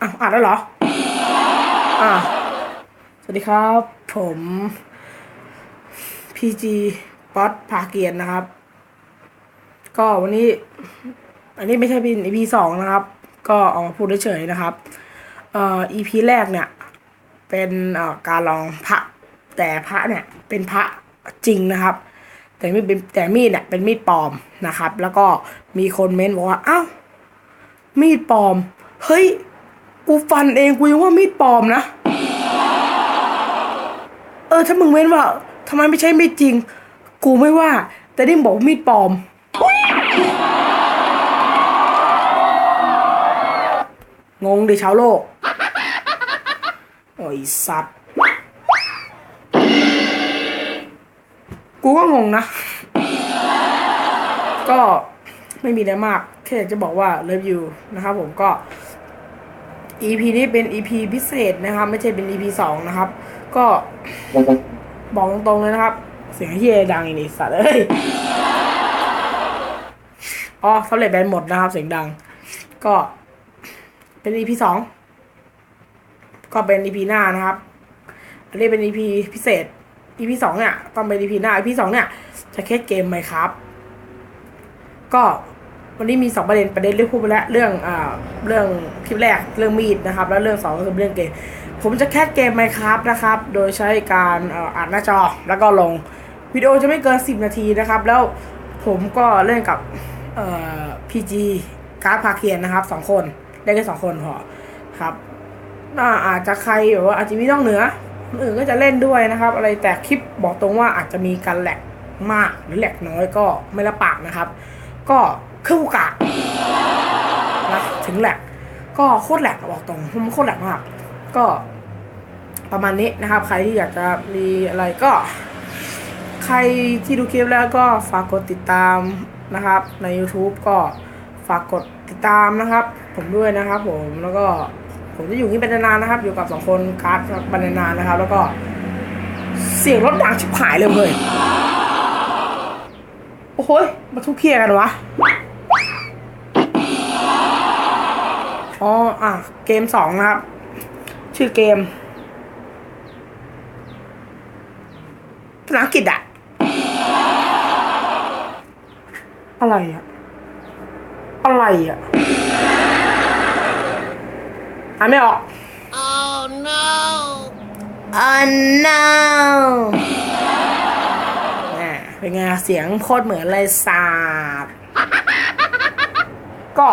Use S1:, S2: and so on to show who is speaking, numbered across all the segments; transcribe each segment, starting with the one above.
S1: อ้าวอ่านแล้วเหรอ อ่า สวัสดีครับ ผม PG ป๊อตภาเกียรตินะครับ ก็วันนี้ อันนี้ไม่ใช่เป็น EP สองนะครับ ก็ออกมาพูดเฉยๆนะครับ เอ่อ EP แรกเนี่ย เป็นเอ่อการลองพระ แต่พระเนี่ยเป็นพระจริงนะครับ แต่มีดเป็นแต่มีดเนี่ยเป็นมีดปลอมนะครับ แล้วก็มีคนเม้นบอกว่า อ้าว มีดปลอม เฮ้ย กูฟันเองกูยังว่ามีดปลอมนะ เออถ้ามึงเม้นว่าทำไมไม่ใช่มีดจริง กูไม่ว่า แต่นี่มึงบอกมีดปลอม งงดิชาวโลก โอ้ยสัตว์ กูก็งงนะ ก็ไม่มีอะไรมาก แค่อยากจะบอกว่า love you นะครับผมก็ EP นี้เป็น EP พิเศษนะครับ ไม่ใช่เป็น EP สองนะครับ ก็บอกตรงๆเลยนะครับ เสียงเฮียดังอีนี่สัตว์เอ้ยอ๋อสำเร็จแบนหมดนะครับ เสียงดัง ก็เป็น EP สองก็เป็น EP หน้านะครับ อันนี้เป็น EP พิเศษ EP สองเนี่ยต้องเป็น EP หน้า EP สองเนี่ยจะแค่เกมไหมครับ ก็ วันนี้มีสองประเด็นประเด็นเรื่องพูดไปแล้วเรื่องอ่าเรื่องคลิปแรกเรื่องมีดนะครับ แล้วเรื่องสองก็คือเรื่องเกม ผมจะแค่เกมไหมครับนะครับ โดยใช้การอ่านหน้าจอแล้วก็ลงวิดีโอจะไม่เกิน 10 นาทีนะครับ แล้วผมก็เล่นกับเอ่อ PG การ์ดพาเคียนนะครับสองคนเล่นแค่สองคนพอครับน่าอาจจะใครแบบว่าอาจจะมีน้องเหนือคนอื่นก็จะเล่นด้วยนะครับ อะไรแต่คลิปบอกตรงว่าอาจจะมีการแหลกมากหรือแหลกน้อยก็ไม่ละปากนะครับ ก็ เครื่องอุกานะถึงแหลกก็โคตรแหลกบอกตรงผมโคตรแหลกมาก ก็ประมาณนี้นะครับ ใครที่อยากจะมีอะไรก็ ใครที่ดูคลิปแล้วก็ฝากกดติดตามนะครับ ใน YouTube ก็ฝากกดติดตามนะครับ ผมด้วยนะครับผมแล้วก็ผมจะอยู่นี่เป็นนานๆนะครับ อยู่กับสองคนการ์ดบันนานนะครับ แล้วก็เสียงรถดังชิบหายเลยเว้ยโอ้โหยมาทุกเคียกันวะ อ๋ออะ เกมสองนะครับ ชื่อเกมภาษาอังกฤษอะอะไรอะอะไรอะอ่านไม่ออก
S2: Oh no!
S1: Oh no น่ะเป็นไงเสียงโคตรเหมือนเลยสาบก็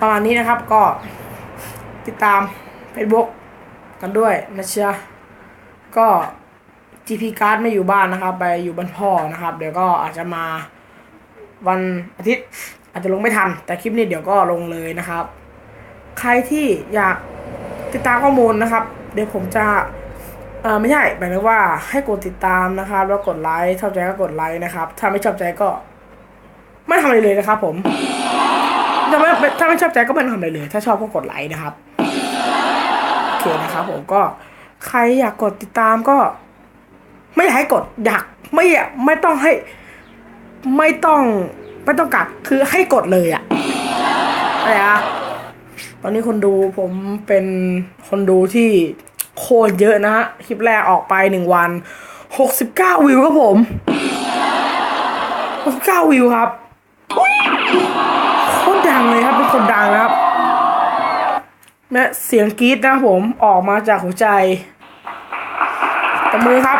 S1: ประมาณนี้นะครับก็ติดตาม Facebook กันด้วยนะเชียก็ GP card ไม่อยู่บ้านนะครับ ไปอยู่บ้านพ่อนะครับ เดี๋ยวก็อาจจะมาวันอาทิตย์อาจจะลงไม่ทัน แต่คลิปนี้เดี๋ยวก็ลงเลยนะครับ ใครที่อยากติดตามข้อมูลนะครับ เดี๋ยวผมจะเออไม่ใช่หมายถึงว่าให้กดติดตามนะครับ แล้วกดไลค์ชอบใจก็กดไลค์นะครับ ถ้าไม่ชอบใจก็ ไม่ทำอะไรเลยนะครับผม ถ้าไม่ถ้าไม่ชอบใจก็ไม่ทำอะไรเลย ถ้าชอบก็กดไลค์นะครับโอเคนะครับผมก็ใครอยากกดติดตามก็ ไม่อยากให้กดอยากไม่อยากไม่ต้องให้ ไม่ต้อง ไม่ต้องกัดคือให้กดเลยอะอะไรอะตอนนี้คนดูผมเป็นคนดูที่โคตรเยอะนะฮะคลิปแรกออกไปหนึ่งวันหกสิบเก้าวิวครับผมหกสิบเก้าวิวครับ ดังเลยครับเป็นคนดังนะครับและเสียงกรี๊ดนะครับผมออกมาจากหัวใจตบมือครับ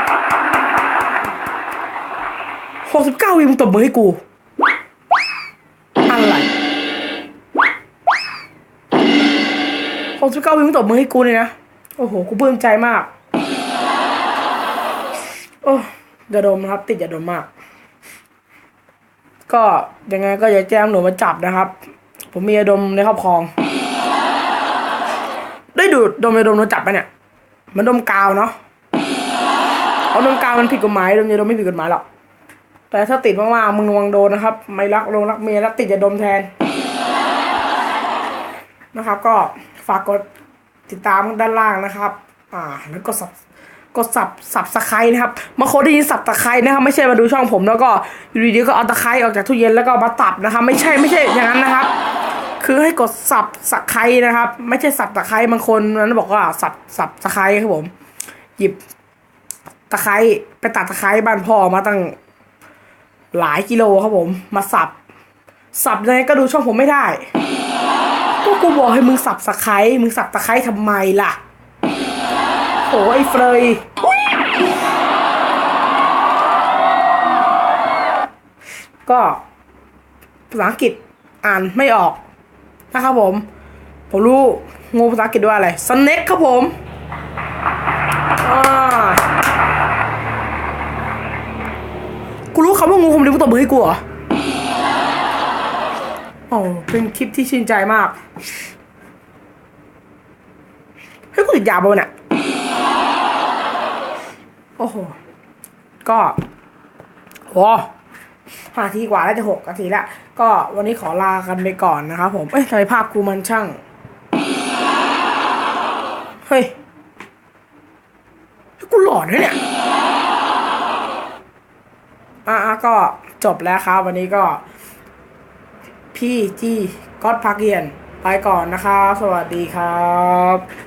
S1: หกสิบเก้าวิมึงตบมือให้กูอะไรหกสิบเก้าวิมึงตบมือให้กูเลยนะโอ้โหกูปลื้มใจมากโอ้ยาดมนะครับ ติดยาดมมาก ก็ยังไงก็อย่าแจ้งหนูมาจับนะครับ ผมมียดมในครอบครอง ได้ดูดดมยาดมโดนจับปะเนี่ย มันดมกาวเนาะเอาดมกาวมันผิดกฎหมายดมยาดมไม่ผิดกฎหมายหรอก แต่ถ้าติดมากๆมึงระวังโดนนะครับ ไม่รักลงรักเมียแล้วติดยาดมแทน นะครับ ก็ฝากกดติดตามด้านล่างนะครับ อ่า แล้วก็สับกดสับสับสไคร้นะครับมาโคได้ยินสับตะไคร้นะครับ ไม่ใช่มาดูช่องผมแล้วก็อยู่ดีๆก็เอาตะไคร้ออกจากตู้เย็นแล้วก็มาตับนะครับ ไม่ใช่ไม่ใช่อย่างนั้นนะครับ คือให้กดสับสักไครนะครับ ไม่ใช่สับตะไคร้บางคนนั้นบอกว่าสับสับตะไคร้ครับผม หยิบตะไคร้ไปตัดตะไคร้บ้านพ่อมาตั้งหลายกิโลครับผม มาสับ สับยังไงก็ดูช่องผมไม่ได้ก็กูบอกให้มึงสับตะไคร้มึงสับตะไคร้ทำไมล่ะโอ้ไอ้เฟยก็ภาษาอังกฤษอ่านไม่ออก นะครับผม ผมรู้งูภาษาอังกฤษว่าอะไร snake ครับผมกูรู้คำว่างูผมเลยกูตบมือให้กูเหรอโอ้เป็นคลิปที่ชื่นใจมากเฮ้ยกูติดยาบนอะโอ้โห ก็โอ้ห้าทีกว่าแล้วจะหกนาทีละ ก็วันนี้ขอลากันไปก่อนนะครับผม เอ้ยทำไมภาพกูมันช่าง เฮ้ย กูหลอนนะเนี่ยอะอะก็จบแล้วครับ วันนี้ก็ พี่จีก็อดพักเกียน ไปก่อนนะครับ สวัสดีครับ